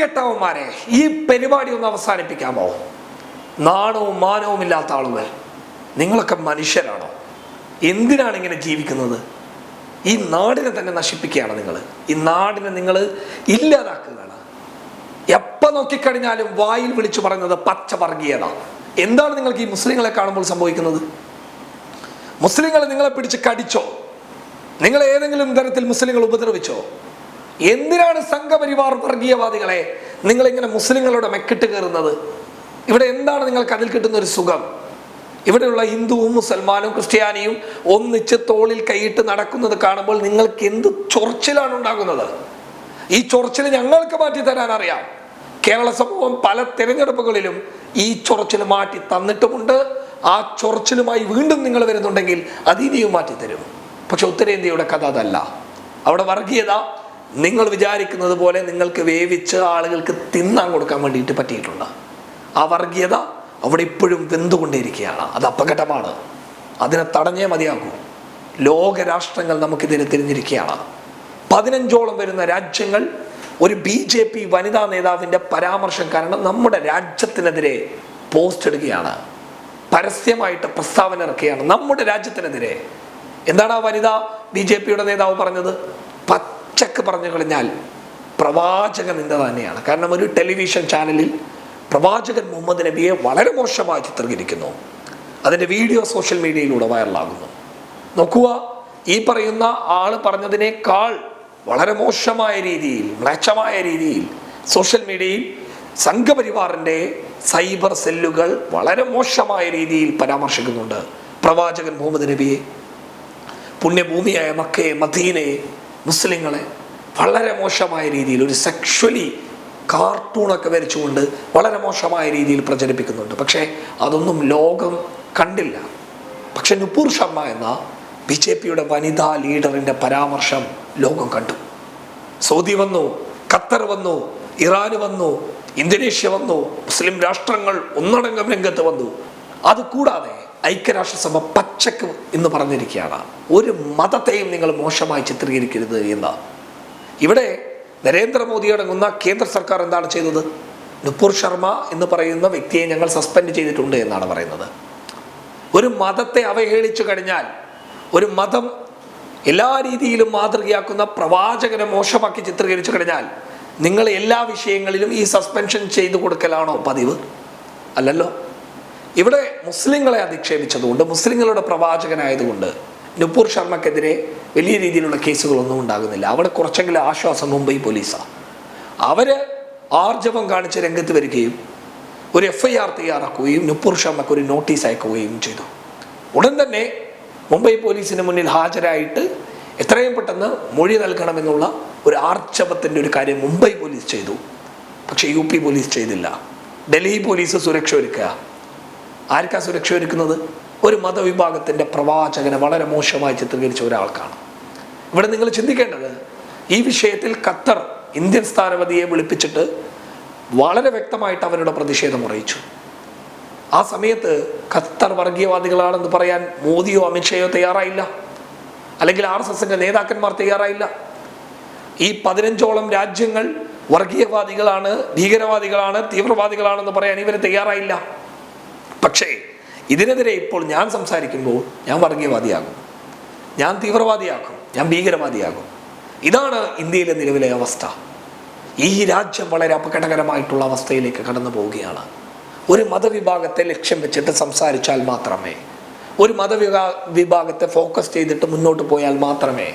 വൃത്തികെട്ടവന്മാരെ ഈ പരിപാടി ഒന്ന് അവസാനിപ്പിക്കാമോ? നാണവും മാനവും ഇല്ലാത്ത ആളുകൾ നിങ്ങളൊക്കെ മനുഷ്യരാണോ? എന്തിനാണ് ഇങ്ങനെ ജീവിക്കുന്നത്? ഈ നാടിനെ തന്നെ നശിപ്പിക്കുകയാണ് നിങ്ങൾ. ഈ നാടിനെ നിങ്ങൾ ഇല്ലാതാക്കുകയാണ്. എപ്പ നോക്കിക്കഴിഞ്ഞാലും വായിൽ വിളിച്ചു പറയുന്നത് പച്ച വർഗീയത എന്താണ് നിങ്ങൾക്ക് ഈ മുസ്ലിങ്ങളെ കാണുമ്പോൾ സംഭവിക്കുന്നത്? മുസ്ലിങ്ങളെ നിങ്ങളെ പിടിച്ച് കടിച്ചോ? നിങ്ങൾ ഏതെങ്കിലും തരത്തിൽ മുസ്ലിങ്ങൾ ഉപദ്രവിച്ചോ? എന്തിനാണ് സംഘപരിവാർ വർഗീയവാദികളെ നിങ്ങൾ ഇങ്ങനെ മുസ്ലിങ്ങളുടെ മെക്കിട്ട് കയറുന്നത്? ഇവിടെ എന്താണ് നിങ്ങൾക്ക് അതിൽ കിട്ടുന്ന ഒരു സുഖം? ഇവിടെയുള്ള ഹിന്ദുവും മുസൽമാനും ക്രിസ്ത്യാനിയും ഒന്നിച്ച് തോളിൽ കൈയിട്ട് നടക്കുന്നത് കാണുമ്പോൾ നിങ്ങൾക്ക് എന്ത് ചൊറിച്ചിലാണ് ഉണ്ടാകുന്നത്? ഈ ചൊറിച്ചിൽ ഞങ്ങൾക്ക് മാറ്റി തരാൻ അറിയാം. കേരള സമൂഹം പല തിരഞ്ഞെടുപ്പുകളിലും ഈ ചൊറിച്ചിൽ മാറ്റി തന്നിട്ടുമുണ്ട്. ആ ചൊറിച്ചിലുമായി വീണ്ടും നിങ്ങൾ വരുന്നുണ്ടെങ്കിൽ അത് ഇനിയും മാറ്റി തരും പക്ഷെ ഉത്തരേന്ത്യയുടെ കഥ അതല്ല. അവിടെ വർഗീയത നിങ്ങൾ വിചാരിക്കുന്നത് പോലെ നിങ്ങൾക്ക് വേവിച്ച് ആളുകൾക്ക് തിന്നാൻ കൊടുക്കാൻ വേണ്ടിയിട്ട് പറ്റിയിട്ടുണ്ട്? ആ വർഗീയത അവിടെ ഇപ്പോഴും വെന്തുകൊണ്ടേയിരിക്കുകയാണ്. അത് അപകടമാണ്. അതിനെ തടഞ്ഞേ മതിയാകൂ. ലോകരാഷ്ട്രങ്ങൾ നമുക്കിതിനെ തിരിഞ്ഞിരിക്കുകയാണ്. പതിനഞ്ചോളം വരുന്ന രാജ്യങ്ങൾ ഒരു ബി ജെ പി വനിതാ നേതാവിന്റെ പരാമർശം കാരണം നമ്മുടെ രാജ്യത്തിനെതിരെ പോസ്റ്റ് ഇടുകയാണ്. പരസ്യമായിട്ട് പ്രസ്താവന ഇറക്കുകയാണ് നമ്മുടെ രാജ്യത്തിനെതിരെ. എന്താണ് ആ വനിത ബി ജെ പിയുടെ നേതാവ് പറഞ്ഞത്? പച്ചക്ക് പറഞ്ഞു കഴിഞ്ഞാൽ പ്രവാചകൻ എന്ന് തന്നെയാണ്. കാരണം ഒരു ടെലിവിഷൻ ചാനലിൽ പ്രവാചകൻ മുഹമ്മദ് നബിയെ വളരെ മോശമായി ചിത്രീകരിക്കുന്നു. അതിന്റെ വീഡിയോ സോഷ്യൽ മീഡിയയിലൂടെ വൈറലാകുന്നു. നോക്കുക ഈ പറയുന്ന ആൾ പറഞ്ഞതിനേക്കാൾ വളരെ മോശമായ രീതിയിൽ മ്ലേച്ഛമായ രീതിയിൽ സോഷ്യൽ മീഡിയയിൽ സംഘപരിവാറിന്റെ സൈബർ സെല്ലുകൾ വളരെ മോശമായ രീതിയിൽ പരാമർശിക്കുന്നുണ്ട് പ്രവാചകൻ മുഹമ്മദ് നബിയെ. പുണ്യഭൂമിയായ മക്കയെ മദീനയെ മുസ്ലിങ്ങളെ വളരെ മോശമായ രീതിയിൽ ഒരു സെക്ഷലി കാർട്ടൂണൊക്കെ വരച്ചുകൊണ്ട് വളരെ മോശമായ രീതിയിൽ പ്രചരിപ്പിക്കുന്നുണ്ട്. പക്ഷേ അതൊന്നും ലോകം കണ്ടില്ല. പക്ഷെ നുപൂർ ശർമ്മ എന്ന ബി ജെ പിയുടെ വനിതാ ലീഡറിന്റെ പരാമർശം ലോകം കണ്ടു. സൗദി വന്നു ഖത്തർ വന്നു ഇറാൻ വന്നു ഇന്തോനേഷ്യ വന്നു മുസ്ലിം രാഷ്ട്രങ്ങൾ ഒന്നടങ്കം രംഗത്ത് വന്നു. അതുകൂടാതെ ഐക്യരാഷ്ട്രസഭ പച്ചക്ക് എന്ന് പറഞ്ഞിരിക്കുകയാണ്. ഒരു മതത്തെയും നിങ്ങൾ മോശമായി ചിത്രീകരിക്കരുത് എന്ന്. ഇവിടെ നരേന്ദ്രമോദി അടങ്ങുന്ന കേന്ദ്ര സർക്കാർ എന്താണ് ചെയ്തത്? നുപൂർ ശർമ്മ എന്ന് പറയുന്ന വ്യക്തിയെ ഞങ്ങൾ സസ്പെൻഡ് ചെയ്തിട്ടുണ്ട് എന്നാണ് പറയുന്നത്. ഒരു മതത്തെ അവഹേളിച്ചു കഴിഞ്ഞാൽ ഒരു മതം എല്ലാ രീതിയിലും മാതൃകയാക്കുന്ന പ്രവാചകനെ മോശമാക്കി ചിത്രീകരിച്ചു കഴിഞ്ഞാൽ നിങ്ങൾ എല്ലാ വിഷയങ്ങളിലും ഈ സസ്പെൻഷൻ ചെയ്തു കൊടുക്കലാണോ പതിവ്? അല്ലല്ലോ. ഇവിടെ മുസ്ലിങ്ങളെ അധിക്ഷേപിച്ചതുകൊണ്ട് മുസ്ലിങ്ങളുടെ പ്രവാചകനായതുകൊണ്ട് നുപൂർ ശർമ്മക്കെതിരെ വലിയ രീതിയിലുള്ള കേസുകളൊന്നും ഉണ്ടാകുന്നില്ല. അവിടെ കുറച്ചെങ്കിലും ആശ്വാസം മുംബൈ പോലീസാണ് അവർ ആർജവം കാണിച്ച് രംഗത്ത് വരികയും ഒരു എഫ് ഐ ആർ തയ്യാറാക്കുകയും നുപൂർ ശർമ്മക്ക് ഒരു നോട്ടീസ് അയക്കുകയും ചെയ്തു. ഉടൻ തന്നെ മുംബൈ പോലീസിന് മുന്നിൽ ഹാജരായിട്ട് എത്രയും പെട്ടെന്ന് മൊഴി നൽകണമെന്നുള്ള ഒരു ആർജവത്തിന്റെ ഒരു കാര്യം മുംബൈ പോലീസ് ചെയ്തു. പക്ഷേ യു പി പോലീസ് ചെയ്തില്ല. ഡൽഹി പോലീസ് സുരക്ഷ ഒരുക്കുക. ആർക്കാ സുരക്ഷ ഒരുക്കുന്നത്? ഒരു മതവിഭാഗത്തിന്റെ പ്രവാചകനെ വളരെ മോശമായി ചിത്രീകരിച്ച ഒരാൾക്കാണ്. ഇവിടെ നിങ്ങൾ ചിന്തിക്കേണ്ടത് ഈ വിഷയത്തിൽ ഖത്തർ ഇന്ത്യൻ സ്ഥാനപതിയെ വിളിപ്പിച്ചിട്ട് വളരെ വ്യക്തമായിട്ട് അവരുടെ പ്രതിഷേധം അറിയിച്ചു. ആ സമയത്ത് ഖത്തർ വർഗീയവാദികളാണെന്ന് പറയാൻ മോദിയോ അമിത്ഷയോ തയ്യാറായില്ല. അല്ലെങ്കിൽ ആർ എസ് എസിന്റെ നേതാക്കന്മാർ തയ്യാറായില്ല. ഈ പതിനഞ്ചോളം രാജ്യങ്ങൾ വർഗീയവാദികളാണ് ഭീകരവാദികളാണ് തീവ്രവാദികളാണെന്ന് പറയാൻ ഇവർ തയ്യാറായില്ല. പക്ഷേ ഇതിനെതിരെ ഇപ്പോൾ ഞാൻ സംസാരിക്കുമ്പോൾ ഞാൻ വർഗീയവാദിയാകും. ഞാൻ തീവ്രവാദിയാകും. ഞാൻ ഭീകരവാദിയാകും. ഇതാണ് ഇന്ത്യയിലെ നിലവിലെ അവസ്ഥ. ഈ രാജ്യം വളരെ അപകടകരമായിട്ടുള്ള അവസ്ഥയിലേക്ക് കടന്നു പോവുകയാണ്. ഒരു മതവിഭാഗത്തെ ലക്ഷ്യം വെച്ചിട്ട് സംസാരിച്ചാൽ മാത്രമേ ഒരു മതവിഭാ വിഭാഗത്തെ ഫോക്കസ് ചെയ്തിട്ട് മുന്നോട്ട് പോയാൽ മാത്രമേ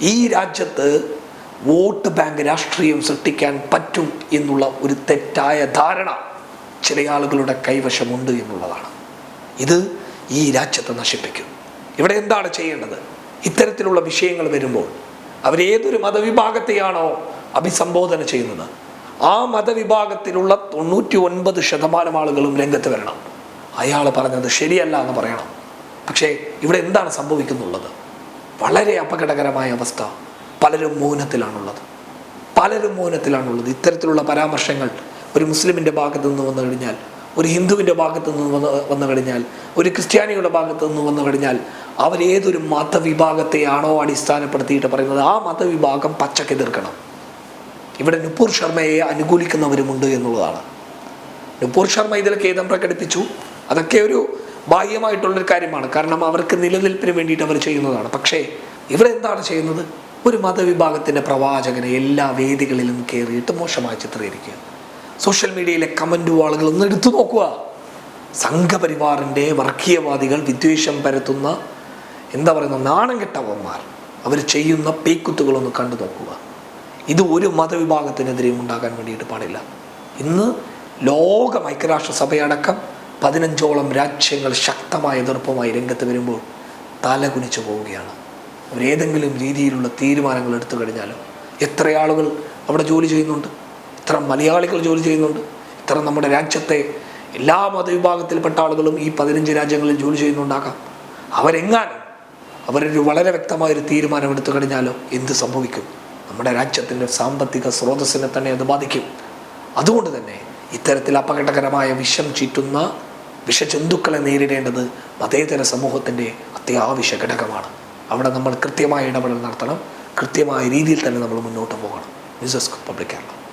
ഈ രാജ്യത്ത് വോട്ട് ബാങ്ക് രാഷ്ട്രീയം സൃഷ്ടിക്കാൻ പറ്റും എന്നുള്ള ഒരു തെറ്റായ ധാരണ ചില ആളുകളുടെ കൈവശമുണ്ട് എന്നുള്ളതാണ്. ഇത് ഈ രാജ്യത്തെ നശിപ്പിക്കും. ഇവിടെ എന്താണ് ചെയ്യേണ്ടത്? ഇത്തരത്തിലുള്ള വിഷയങ്ങൾ വരുമ്പോൾ അവരേതൊരു മതവിഭാഗത്തെയാണോ അഭിസംബോധന ചെയ്യുന്നത്? ആ മതവിഭാഗത്തിലുള്ള തൊണ്ണൂറ്റി ഒൻപത് ശതമാനം ആളുകളും രംഗത്ത് വരണം. അയാൾ പറഞ്ഞത് ശരിയല്ല എന്ന് പറയണം. പക്ഷേ ഇവിടെ എന്താണ് സംഭവിക്കുന്നുള്ളത്? വളരെ അപകടകരമായ അവസ്ഥ പലരും മൗനത്തിലാണുള്ളത്. പലരും മൗനത്തിലാണുള്ളത്. ഇത്തരത്തിലുള്ള പരാമർശങ്ങൾ ഒരു മുസ്ലിമിന്റെ ഭാഗത്ത് നിന്ന് വന്നു കഴിഞ്ഞാൽ ഒരു ഹിന്ദുവിന്റെ ഭാഗത്ത് നിന്ന് വന്ന് വന്നു കഴിഞ്ഞാൽ ഒരു ക്രിസ്ത്യാനിയുടെ ഭാഗത്ത് നിന്ന് വന്നു കഴിഞ്ഞാൽ അവരേതൊരു മതവിഭാഗത്തെയാണോ അടിസ്ഥാനപ്പെടുത്തിയിട്ട് പറയുന്നത് ആ മതവിഭാഗം പച്ചക്ക് എതിർക്കണം. ഇവിടെ നുപൂർ ശർമ്മയെ അനുകൂലിക്കുന്നവരുമുണ്ട് എന്നുള്ളതാണ്. നുപൂർ ശർമ്മ ഇതിൽ ഖേദം പ്രകടിപ്പിച്ചു. അതൊക്കെ ഒരു ബാഹ്യമായിട്ടുള്ളൊരു കാര്യമാണ്. കാരണം അവർക്ക് നിലനിൽപ്പിന് വേണ്ടിയിട്ട് അവർ ചെയ്യുന്നതാണ്. പക്ഷേ ഇവിടെ എന്താണ് ചെയ്യുന്നത്? ഒരു മതവിഭാഗത്തിന്റെ പ്രവാചകനെ എല്ലാ വേദികളിലും കയറിയിട്ട് മോശമായി ചിത്രീകരിക്കുക. സോഷ്യൽ മീഡിയയിലെ കമന്റ് വാളുകൾ ഒന്ന് എടുത്തു നോക്കുക. സംഘപരിവാറിന്റെ വർഗീയവാദികൾ വിദ്വേഷം പരത്തുന്ന എന്താ പറയുന്ന നാണം കെട്ടവന്മാർ. അവർ ചെയ്യുന്ന പേക്കുത്തുകളൊന്ന് കണ്ടു നോക്കുക. ഇത് ഒരു മതവിഭാഗത്തിനെതിരെയും ഉണ്ടാകാൻ വേണ്ടിയിട്ട് പാടില്ല. ഇന്ന് ലോകം ഐക്യരാഷ്ട്രസഭയടക്കം പതിനഞ്ചോളം രാജ്യങ്ങൾ ശക്തമായ എതിർപ്പുമായി രംഗത്ത് വരുമ്പോൾ തല കുനിച്ചു പോവുകയാണ് അവരേതെങ്കിലും രീതിയിലുള്ള തീരുമാനങ്ങൾ എടുത്തു കഴിഞ്ഞാലും? എത്ര ആളുകൾ അവിടെ ജോലി ചെയ്യുന്നുണ്ട്? ഇത്ര മലയാളികൾ ജോലി ചെയ്യുന്നുണ്ട്. ഇത്ര നമ്മുടെ രാജ്യത്തെ എല്ലാ മതവിഭാഗത്തിൽപ്പെട്ട ആളുകളും ഈ പതിനഞ്ച് രാജ്യങ്ങളിൽ ജോലി ചെയ്യുന്നുണ്ടാകാം. അവരെങ്ങാനും അവരൊരു വളരെ വ്യക്തമായൊരു തീരുമാനം എടുത്തു കഴിഞ്ഞാലോ എന്ത് സംഭവിക്കും? നമ്മുടെ രാജ്യത്തിന്റെ സാമ്പത്തിക സ്രോതസ്സിനെ തന്നെ അത് ബാധിക്കും. അതുകൊണ്ട് തന്നെ ഇത്തരത്തിൽ അപകടകരമായ വിഷം ചീറ്റുന്ന വിഷജന്തുക്കളെ നേരിടേണ്ടത് മതേതര സമൂഹത്തിന്റെ അത്യാവശ്യ ഘടകമാണ്. അവിടെ നമ്മൾ കൃത്യമായ ഇടപെടൽ നടത്തണം. കൃത്യമായ രീതിയിൽ തന്നെ നമ്മൾ മുന്നോട്ട് പോകണം. News desk public